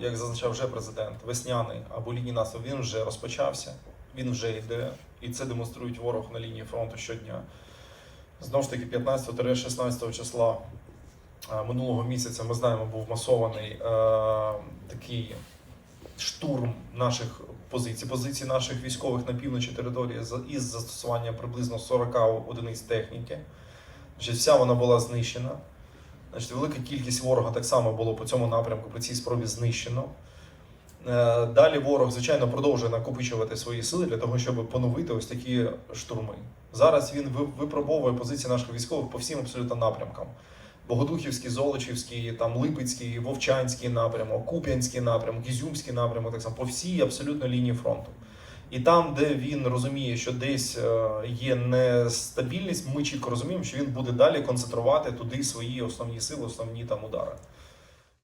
Як зазначав вже президент, весняний або лінії наступу він вже розпочався, він вже йде, і це демонструють ворог на лінії фронту щодня. Знову ж таки, 15-16 числа е, минулого місяця ми знаємо, був масований е, такий штурм наших позицій, позицій наших військових на півночі території із застосуванням приблизно 40 одиниць техніки. Вся вона була знищена. Значить, велика кількість ворога так само було по цьому напрямку, по цій спробі знищено. Е, Далі ворог, звичайно, продовжує накопичувати свої сили для того, щоб поновити ось такі штурми. Зараз він випробовує позиції наших військових по всім абсолютно напрямкам. Богодухівський, Золочівський, там Липецький, Вовчанський напрямок, Куп'янський напрямок, Ізюмський напрямок, так само по всій абсолютно лінії фронту. І там, де він розуміє, що десь е, є нестабільність, ми чітко розуміємо, що він буде далі концентрувати туди свої основні сили, основні там удари.